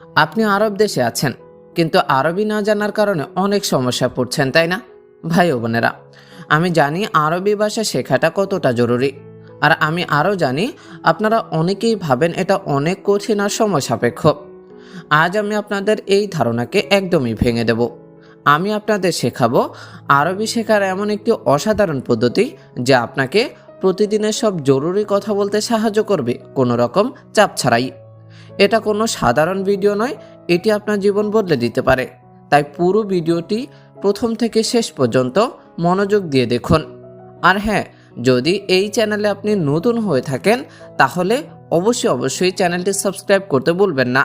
আপনি আরব দেশে আছেন, কিন্তু আরবি না জানার কারণে অনেক সমস্যা পড়ছেন, তাই না? ভাই বোনেরা, আমি জানি আরবি ভাষা শেখাটা কতটা জরুরি, আর আমি আরও জানি আপনারা অনেকেই ভাবেন এটা অনেক কঠিন আর সময় সাপেক্ষ। আজ আমি আপনাদের এই ধারণাকে একদমই ভেঙে দেব। আমি আপনাদের শেখাবো আরবি শেখার এমন একটি অসাধারণ পদ্ধতি যা আপনাকে প্রতিদিনের সব জরুরি কথা বলতে সাহায্য করবে, কোনো রকম চাপ ছাড়াই। এটা কোনো সাধারণ ভিডিও নয়, এটি আপনার জীবন বদলে দিতে পারে। তাই পুরো ভিডিওটি প্রথম থেকে শেষ পর্যন্ত মনোযোগ দিয়ে দেখুন। আর হ্যাঁ যদি এই চ্যানেলে আপনি নতুন হয়ে থাকেন, তাহলে অবশ্যই অবশ্যই চ্যানেলটি সাবস্ক্রাইব করতে ভুলবেন না।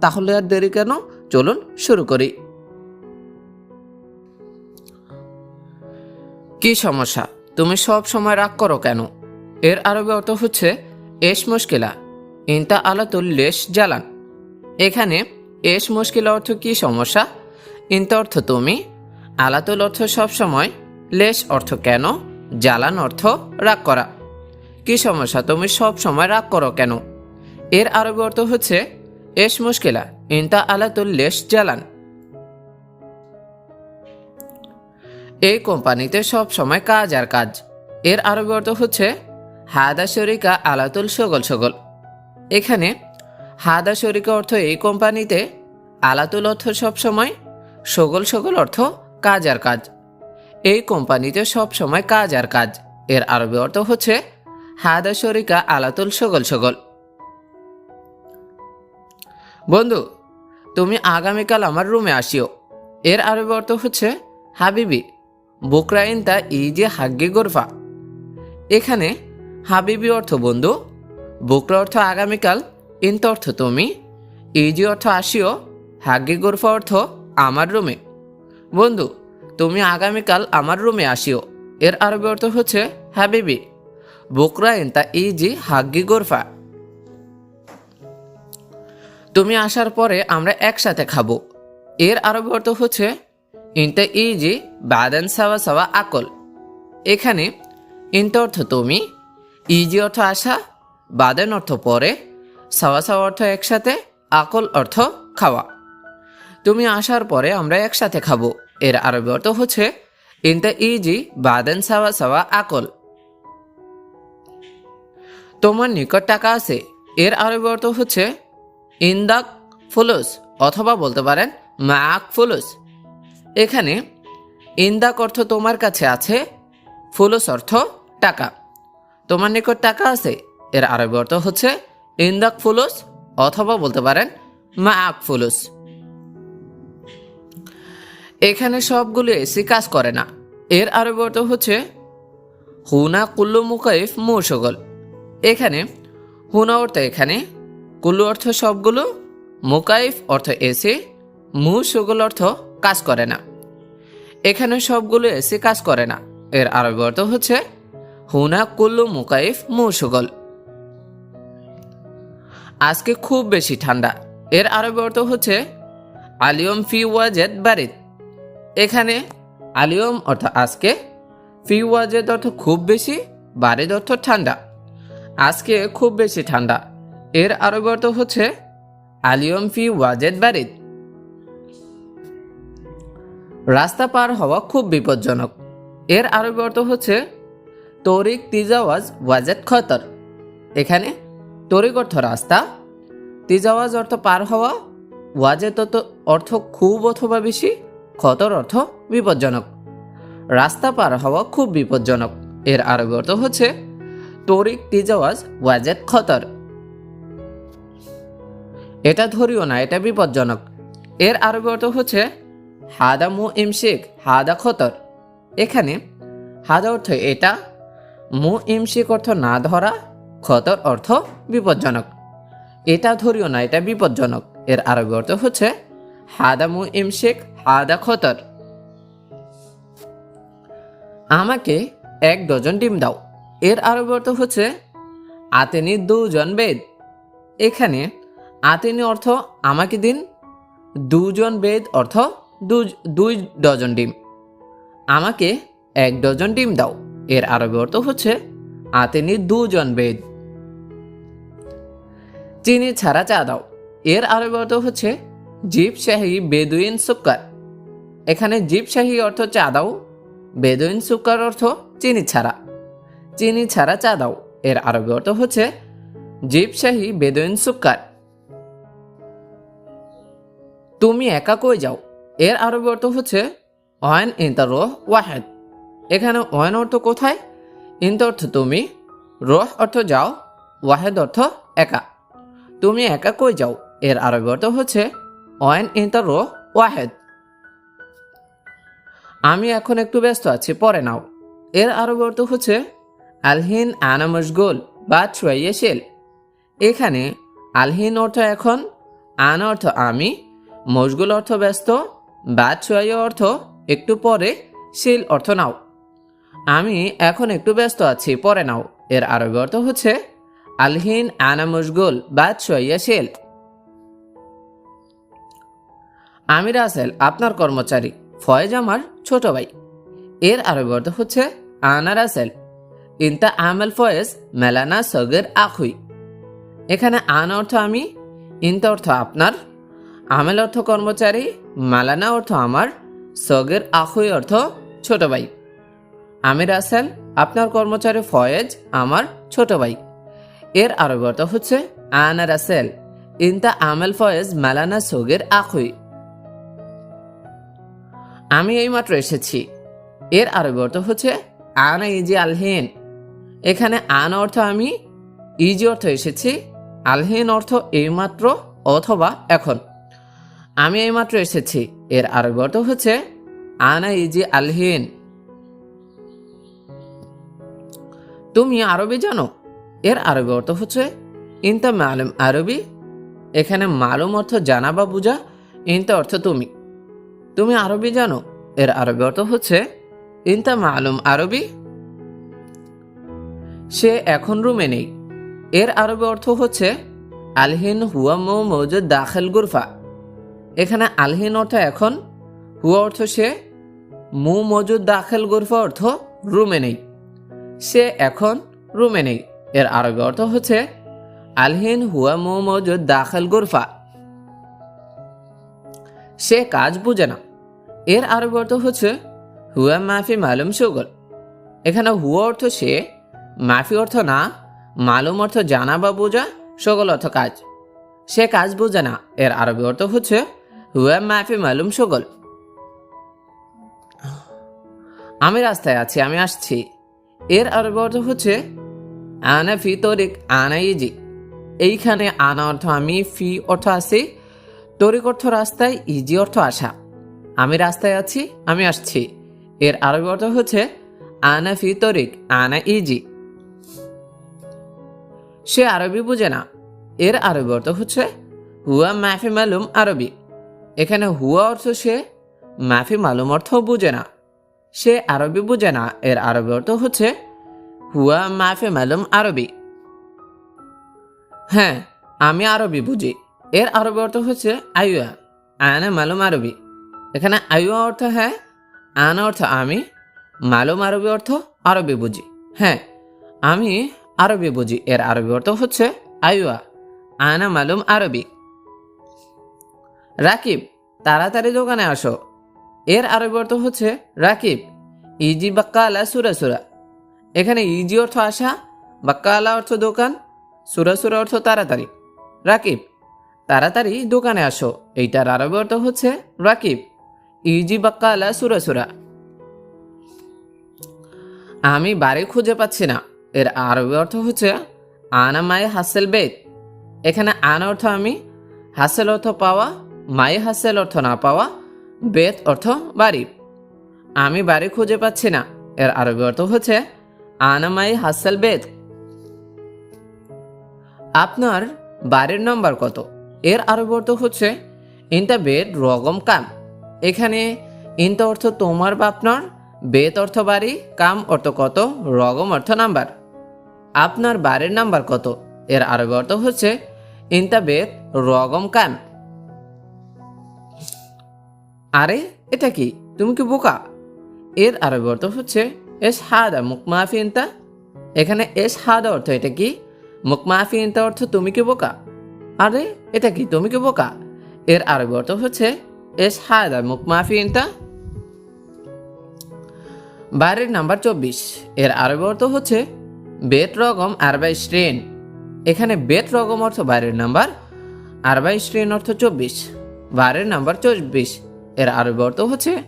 তাহলে আর দেরি কেন? চলুন শুরু করি। কি সমস্যা? তুমি সব সময় রাগ করো কেন? এর আরবি অর্থ হচ্ছে এস মুশকিলা। ইনতা আলাতুল লেশ জ্বালান এখানে এস মুশকিল অর্থ কি সমস্যা? ইনতা অর্থ তুমি। আলাতুল অর্থ সব সময়। লেশ অর্থ কেন? জ্বালান অর্থ রাগ করা। কি সমস্যা? তুমি সব সময় রাগ করো কেন? এর আরবি অর্থ হচ্ছে এস মুশকিলা, ইনতা আলাতুল লেশ জ্বালান এই কোম্পানিতে সব সময় কাজ আর কাজ। এর আরবি অর্থ হচ্ছে, হাদা শরিকা আলাতুল সগল সগল। এখানে হাদা শরিকা অর্থ এই কোম্পানিতে আলাতুল অর্থ সব সময় সগল সগল অর্থ কাজ আর কাজ। এই কোম্পানিতে সব সময় কাজ আর কাজ। এর আরবি অর্থ হচ্ছে হাদা শরিকা আলাতুল সগল সগল। বন্ধু, তুমি আগামীকাল আমার রুমে আসিও। এর আরবি অর্থ হচ্ছে হাবিবি, বুকরাইন তা ইজে হাগ্গি গোরফা। এখানে হাবিবি অর্থ বন্ধু বুকরা অর্থ আগামীকাল, ইন্ত অর্থ তুমি, ইজি অর্থ আসিও হাগ্গে গোরফা অর্থ আমার রুমে। বন্ধু, তুমি আগামীকাল আমার রুমে আসিও, এর আরবি অর্থ হচ্ছে হাবিবি। বুকরাইন তা ইজি হাগ্গি গোরফা। তুমি আসার পরে আমরা একসাথে খাব, এর আরবি অর্থ হচ্ছে ইনটা ইজি, বাদান সাওয়া সাওয়া আকল। এখানে ইনটা অর্থ তুমি, ইজি অর্থ আসা বাদান অর্থ পরে সাওয়া সাওয়া অর্থ একসাথে, আকল অর্থ খাওয়া। তুমি আসার পরে আমরা একসাথে খাব। এর আরবি অর্থ হচ্ছে ইনটা ইজি বাদেন সাওয়া সাওয়া আকল। তোমার নিকট টাকা আছে। এর আরবি অর্থ হচ্ছে, ইন্দাক ফুলুস, অথবা বলতে পারেন মাক ফুলুস। এখানে, ইন্দাক অর্থ তোমার কাছে আছে, ফুলুস অর্থ টাকা। তোমার নিকট টাকা আছে এর আরবি অর্থ হচ্ছে ইন্দাক ফুলুস অথবা বলতে পারেন মা আক ফুলুস। এখানে সবগুলো এসি কাজ করে না। এর আরবি অর্থ হচ্ছে হুনা কুল্লু মুকাইফ মৌসগল এখানে হুনা অর্থ এখানে, কুল্লু অর্থ সবগুলো, মুকাইফ অর্থ এসি মু সুগল অর্থ কাজ করে না। এখানে সবগুলো এসি কাজ করে না। এর আরবি অর্থ হচ্ছে হুনা কুল্লু মুকাইফ মু সুগল আজকে খুব বেশি ঠান্ডা। এর আরবি অর্থ হচ্ছে আলিয়ম ফি ওয়াজেদ বারিদ। এখানে আলিয়ম অর্থ আজকে, ফি ওয়াজেদ অর্থ খুব বেশি, বারিদ অর্থ ঠান্ডা। আজকে খুব বেশি ঠান্ডা। এর আরবি অর্থ হচ্ছে আলিয়ম ফি ওয়াজেদ বারিদ। রাস্তা পার হওয়া খুব বিপজ্জনক। এর আরবি অর্থ হচ্ছে তরিক তিজাওয়াজ ওয়াজেদ খতর। এখানে তরিক অর্থ রাস্তা। তিজাওয়াজ অর্থ পার হওয়া। ওয়াজেদ অর্থ- অর্থ খুব অথবা বেশি। খতর অর্থ বিপজ্জনক। রাস্তা পার হওয়া খুব বিপজ্জনক। এর আরবি অর্থ হচ্ছে তরিক, তিজাওয়াজ, ওয়াজেদ, খতর। এটা ধরিও না, এটা বিপজ্জনক। এর আরবি অর্থ হচ্ছে হাদা মু ইমশিক, হাদা খতর। এখানে হাদা অর্থ এটা। মু ইমশিক অর্থ না ধরা খতর অর্থ বিপজ্জনক। এটা ধরিও না, এটা বিপজ্জনক। এর আরবি অর্থ হচ্ছে, হাদা মু ইমশিক হাদা খতর আমাকে এক ডজন ডিম দাও। এর আরবি অর্থ হচ্ছে, আতেনি দুজন বেদ। এখানে, আতেনি অর্থ আমাকে দিন, দুজন বেদ অর্থ দুই ডজন ডিম। আমাকে এক ডজন ডিম দাও। এর আরবি অর্থ হচ্ছে, আতেনি দুজন বেদ। চিনি ছাড়া চা দাও এর অর্থ হচ্ছে জিপ শাহী বেদুইন সুক্কার। এখানে জিপ শাহী অর্থ চা দাও বেদুইন সুক্কার অর্থ চিনি ছাড়া। চিনি ছাড়া চা দাও এর আরবি অর্থ হচ্ছে জিপ শাহী বেদুইন সুক্কার। তুমি একা কই যাও? এর আরবি অর্থ হচ্ছে ওয়ান ইন্তা রোহ ওয়াহেদ। এখানে ওয়ান অর্থ কোথায়? ইন্তা অর্থ তুমি, রোহ অর্থ যাও, ওয়াহেদ অর্থ একা। তুমি একা কই যাও? এর আরবি অর্থ হচ্ছে, অয়েন ইন্তা রোহ ওয়াহেদ। আমি এখন একটু ব্যস্ত আছি, পরে নাও। এর আরবি অর্থ হচ্ছে, আলহিন আনা মশগুল বা ছুয়াইয়েশিল এখানে, আলহিন অর্থ এখন, আন অর্থ আমি, মশগুল অর্থ ব্যস্ত, বা ছুয়াইয় অর্থ একটু পরে, শিল অর্থ নাও। আমি এখন একটু ব্যস্ত আছি, পরে নাও। এর আরবি অর্থ হচ্ছে আলহিন আনা মশগুল বা ছুয়াইয়েশিল আমি রাসেল, আপনার কর্মচারী, ফয়েজ আমার ছোট ভাই। এর আরবি অর্থ হচ্ছে আনা রাসেল। ইন্তা আমেল ফয়েজ মেলানা সগের আখুই। এখানে আন অর্থ আমি, ইন্তা অর্থ আপনার। আমেল অর্থ কর্মচারী, মালানা অর্থ আমার, সগের আখুই অর্থ ছোট ভাই। আমি রাসেল, আপনার কর্মচারী, ফয়েজ আমার ছোট ভাই। এর আরবি অর্থ হচ্ছে আনা রাসেল, ইন্তা আমেল ফয়েজ মালানা সোগের আখুই আমি এইমাত্র এসেছি। এর আরবি অর্থ হচ্ছে আনা ইজি আলহিন। এখানে আন অর্থ আমি, ইজি অর্থ এসেছি, আলহিন অর্থ এইমাত্র অথবা এখন। আমি এইমাত্র এসেছি। এর আরবি অর্থ হচ্ছে আনা ইজি আলহিন। তুমি আরবি জানো? এর আরবি অর্থ হচ্ছে, ইনতা মালুম আরবি এখানে মালুম অর্থ জানা বা বুঝা, ইনতা অর্থ তুমি। তুমি আরবি জানো, এর আরবি অর্থ হচ্ছে, ইনতা মালুম আরবি সে এখন রুমে নেই। এর আরবি অর্থ হচ্ছে, আলহিন হুয়া মো মৌজুদ দাখেল গুরফা এখানে আলহিন অর্থ এখন, হুয়া অর্থ সে, মু মজুদ দাখেল গুরফা অর্থ রুমে নেই। সে এখন রুমে নেই। এর আরবি অর্থ হচ্ছে, আলহিন হুয়া মু মজুদ দাখেল গুরফা। সে কাজ বুঝে না। এর আরবি অর্থ হচ্ছে, হুয়া মাফি মালুম সুগল। এখানে হুয়া অর্থ সে, মাফি অর্থ না, মালুম অর্থ জানা বা বোঝা সকল অর্থ কাজ। সে কাজ বোঝে না। এর আরবি অর্থ হচ্ছে, হুয়া মাফি মালুম সকল আমি রাস্তায় আছি, আমি আসছি। এর আরবি অর্থ হচ্ছে আনা ফি তরিক আনা ইজি। এইখানে আনা অর্থ আমি, ফি অর্থ আছি, তরিক অর্থ রাস্তায় ইজি অর্থ আসা। আমি রাস্তায় আছি, আমি আসছি। এর আরবি অর্থ হচ্ছে আনা ফি তরিক আনা ইজি। সে আরবি বুঝে না। এর আরবি অর্থ হচ্ছে হুয়া মাফি মালুম আরবি। এখানে হুয়া অর্থ সে, মাফি মালুম অর্থ বুঝে না। সে আরবি বুঝে না। এর আরবি অর্থ হচ্ছে হুয়া মাফে মালুম আরবি। হ্যাঁ আমি আরবি বুঝি। এর আরবি অর্থ হচ্ছে আয়ুয়া আয়না মালুম আরবি। এখানে আয়ুয়া অর্থ হ্যাঁ আনা অর্থ আমি, মালুম আরবি অর্থ আরবি বুঝি। হ্যাঁ আমি আরবি বুঝি, এর আরবি অর্থ হচ্ছে আয়ুয়া আয়না মালুম আরবি। রাকিব, তাড়াতাড়ি দোকানে আসো। এর আরবি অর্থ হচ্ছে রাকিব, ইজি বাক্কা আলা সুরা সুরা। এখানে ইজি অর্থ আসা বাক্কালা অর্থ দোকান সুরা সুরা অর্থ তাড়াতাড়ি। রাকিব, তাড়াতাড়ি দোকানে আসো। এইটার আরবি অর্থ হচ্ছে রাকিব। ইজি বাক্কালা সুরা সুরা আমি বাড়ি খুঁজে পাচ্ছি না। এর আরবি অর্থ হচ্ছে আনা মাই হাসেল বেদ এখানে আন অর্থ আমি, হাসেল অর্থ পাওয়া, মাই হাসেল অর্থ না পাওয়া বেদ অর্থ বাড়ি। আমি বাড়ি খুঁজে পাচ্ছি না। এর আরবি অর্থ হচ্ছে আনা মাই হাসেল বেদ। আপনার বাড়ির নম্বর কত? এর আরবি অর্থ হচ্ছে ইনটা বেদ রগম কাম। এখানে ইনটা অর্থ তোমার বা আপনার বেদ অর্থ বাড়ি, কাম অর্থ কত, রগম অর্থ নাম্বার। আপনার বাড়ির নাম্বার কত? এর আরবি অর্থ হচ্ছে, ইনতা বেদ রগম কাম। আরে, এটা কি? তুমি কি বোকা? এর আরবি অর্থ হচ্ছে এস হাদা মুখ মাফি ইনতা এখানে এস হাদা অর্থ এটা কি? মুখ মাফি ইনতা অর্থ তুমি কি বোকা? আরে, এটা কি তুমি কি বোকা? এর আরবি অর্থ হচ্ছে এস হাদা মুখ মাফি ইনতা বাইরের নাম্বার চব্বিশ। এর আরবি অর্থ হচ্ছে বেত রকম আরবাই স্ট্রেন এখানে বেত রকম অর্থ বাইরের নাম্বার, আরবাই স্ট্রেন অর্থ চব্বিশ। বাইরের নাম্বার চব্বিশ। এর আরবি অর্থ হচ্ছে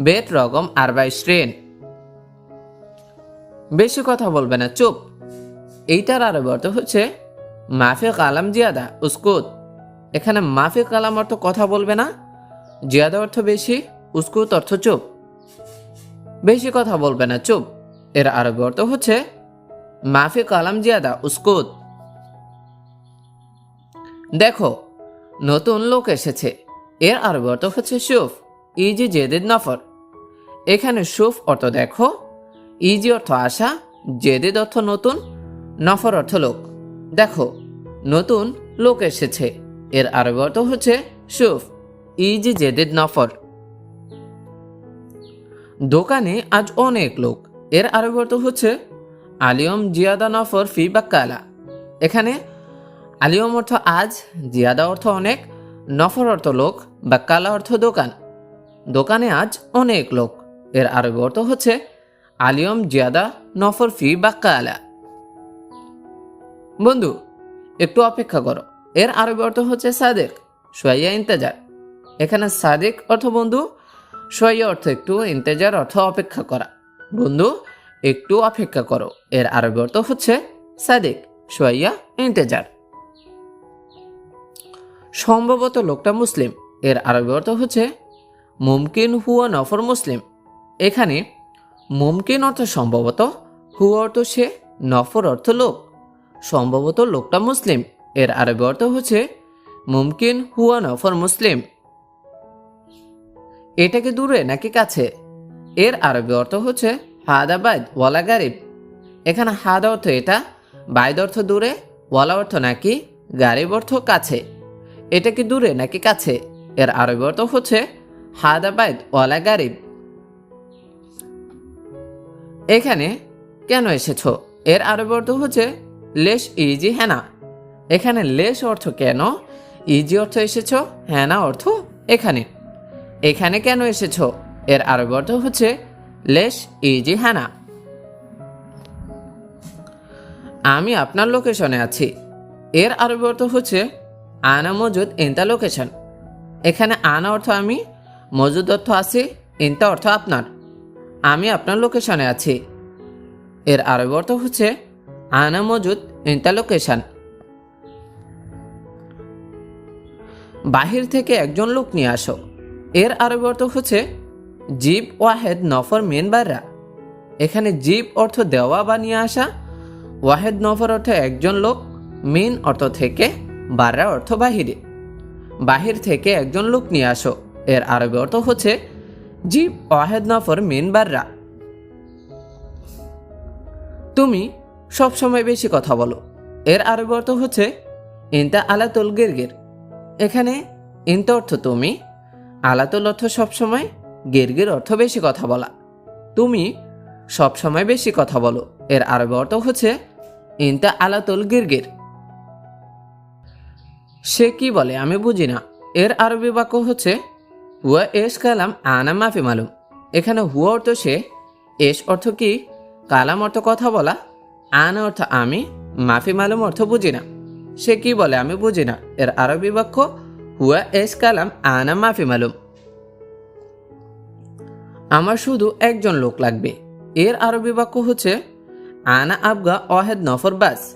বেত রকম আরবাই স্ট্রেন বেশি কথা বলবে না, চুপ। এইটার আরবি অর্থ হচ্ছে মাফে কালাম জিয়াদা, উস্কুত। এখানে মাফি কালাম অর্থ কথা বলবে না, জিয়াদা অর্থ বেশি, উস্কুত অর্থ চুপ। বেশি কথা বলবে না, চুপ। এর আরবি অর্থ হচ্ছে মাফি কালাম জিয়াদা, উস্কুত। দেখো, নতুন লোক এসেছে। এর আরবি অর্থ হচ্ছে সুফ, ইজি জেদিদ নফর। এখানে সুফ অর্থ দেখো ইজি অর্থ আশা, জেদেদ অর্থ নতুন, নফর অর্থ লোক। দেখো, নতুন লোক এসেছে। এর আরবি অর্থ হচ্ছে সুফ, ইজি, জেদেদ, নফর। দোকানে আজ অনেক লোক। এর আরবি অর্থ হচ্ছে আলিয়ম, জিয়াদা, নফর, ফি বাক্কালা এখানে আলিয়ম অর্থ আজ, জিয়াদা অর্থ অনেক, নফর অর্থ লোক বাক্কালা অর্থ দোকান। দোকানে আজ অনেক লোক। এর আরবি অর্থ হচ্ছে আলিয়ম, জিয়াদা, নফর, ফি বাক্কালা বন্ধু, একটু অপেক্ষা করো। এর আরবি অর্থ হচ্ছে সাদেক, সোয়াইয়া, ইন্তেজার। এখানে সাদেক অর্থ বন্ধু, সোয়াইয়া অর্থ একটু, ইন্তেজার অর্থ অপেক্ষা করা। বন্ধু, একটু অপেক্ষা করো। এর আরবি অর্থ হচ্ছে সাদেক, সোয়াইয়া, ইন্তেজার। সম্ভবত লোকটা মুসলিম। এর আরবি অর্থ হচ্ছে, মুমকিন হুয়া নফর মুসলিম। এখানে মুমকিন অর্থ সম্ভবত হু অর্থ সে, নফর অর্থ লোক। সম্ভবত লোকটা মুসলিম, এর আরবি অর্থ হচ্ছে মুমকিন হুয়া নফর মুসলিম। এটাকে দূরে নাকি কাছে? এর আরবি অর্থ হচ্ছে হাদা বাইদ, ওয়ালা গারিব। এখানে হাদা অর্থ এটা, বাইদ অর্থ দূরে, ওয়ালা অর্থ নাকি গারিব অর্থ কাছে। এটা কি দূরে নাকি কাছে? এর আরবি অর্থ হচ্ছে হাদা বাইদ, ওয়ালা গারিব। এখানে কেন এসেছ? এর আরবি অর্থ হচ্ছে লেশ ইজি হ্যানা এখানে লেস অর্থ কেন? ইজি অর্থ এসেছ হ্যানা অর্থ এখানে। এখানে কেন এসেছ? এর আরবি অর্থ হচ্ছে লেশ ইজি হ্যানা আমি আপনার লোকেশনে আছি। এর আরবি অর্থ হচ্ছে আনা মজুদ ইন্তা লোকেশন। এখানে আনা অর্থ আমি, মজুদ অর্থ আছি, ইন্তা অর্থ আপনার। আমি আপনার লোকেশনে আছি। এর আরবি অর্থ হচ্ছে, আনা মজুদ ইন্তা লোকেশন বাহির থেকে একজন লোক নিয়ে আসো। এর আরবি অর্থ হচ্ছে, জীব ওয়াহেদ নফর মেন বাররা। এখানে জীব অর্থ দেওয়া বা নিয়ে আসা, ওয়াহেদ নফর অর্থ একজন লোক, মেন অর্থ থেকে বাররা অর্থ বাহিরে। বাহির থেকে একজন লোক নিয়ে আসো। এর আরবি অর্থ হচ্ছে জীব ওয়াহেদ নফর মিন বাররা তুমি সবসময় বেশি কথা বলো। এর আরবি অর্থ হচ্ছে, ইন্তা আলাতুল গিরগির। এখানে ইন্তা অর্থ তুমি, আলাতুল অর্থ সবসময় গিরগির অর্থ বেশি কথা বলা। তুমি সবসময় বেশি কথা বলো। এর আরবি অর্থ হচ্ছে, ইন্তা আলাতুল গিরগির। সে কি বলে আমি বুঝি না এর আরবি বাক্য হচ্ছে হুয়া এস কালাম আনা মাফি মালুম। এখানে হুয়া অর্থ সে, এস অর্থ কি? কালাম অর্থ কথা বলা, আনা অর্থ আমি, মাফি মালুম অর্থ বুঝি না। সে কি বলে আমি বুঝি না। এর আরবি বাক্য, হুয়া এস কালাম আনা মাফি মালুম। আমার শুধু একজন লোক লাগবে। এর আরবি বাক্য হচ্ছে, আনা আবগা অহেদ নফর বাস।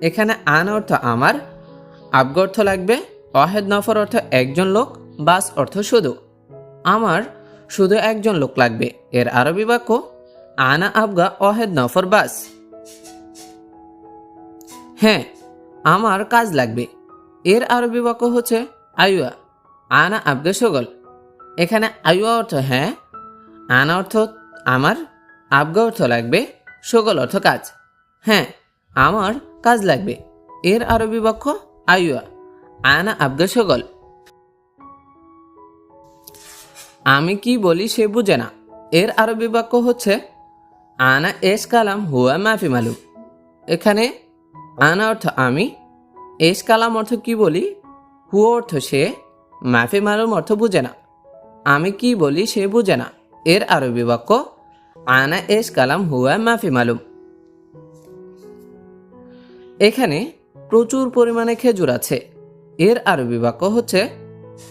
এখানে আনা অর্থ আমার, আবগা অর্থ লাগবে, অহেদ নফর অর্থ একজন লোক বাস অর্থ শুধু। আমার শুধু একজন লোক লাগবে। এর আরবি বাক্য, আনা আবগা অহেদ নফর বাস। হ্যাঁ আমার কাজ লাগবে। এর আরবি বাক্য হচ্ছে, আয়ুয়া, আনা আবগে সগল। এখানে আয়ুয়া অর্থ হ্যাঁ। আনা অর্থ, আমার। আবগা অর্থ লাগবে, সগল অর্থ, কাজ। হ্যাঁ আমার কাজ লাগবে। এর আরবি বাক্য, আয়ুয়া, আনা আবগা সগল। আমি কি বলি সে বুঝে না। এর আরবি বাক্য হচ্ছে, আনা এস কালাম হুয়া মাফি মালুক। এখানে, আনা অর্থ আমি এস কালাম অর্থ কি বলি? হু অর্থ সে মাফি মালুম অর্থ বুঝে না। আমি কি বলি সে বুঝে না। এর আরবি বাক্য, আনা এস কালাম হুয়া মাফি মালুম। এখানে, প্রচুর পরিমাণে খেজুর আছে। এর আরবি বাক্য হচ্ছে,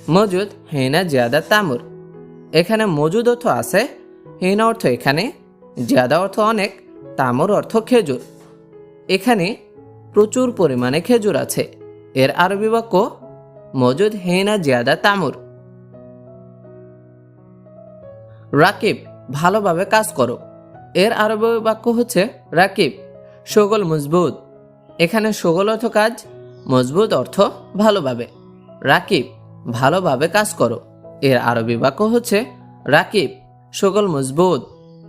মজুদ হেনা জিয়াদা তামুর। এখানে মজুদ অর্থ আছে, হেনা অর্থ এখানে, জিয়াদা অর্থ অনেক, তামুর অর্থ খেজুর। এখানে প্রচুর পরিমাণে খেজুর আছে। এর আরবি বাক্য, মজুদ, হেনা জিয়াদা, তামুর। রাকিব, ভালোভাবে কাজ করো। এর আরবি বাক্য হচ্ছে রাকিব, সগল মজবুত। এখানে সগল অর্থ কাজ, মজবুত অর্থ ভালোভাবে। রাকিব, ভালোভাবে কাজ করো। এর আরবি বাক্য হচ্ছে রাকিব সকল মজবুত।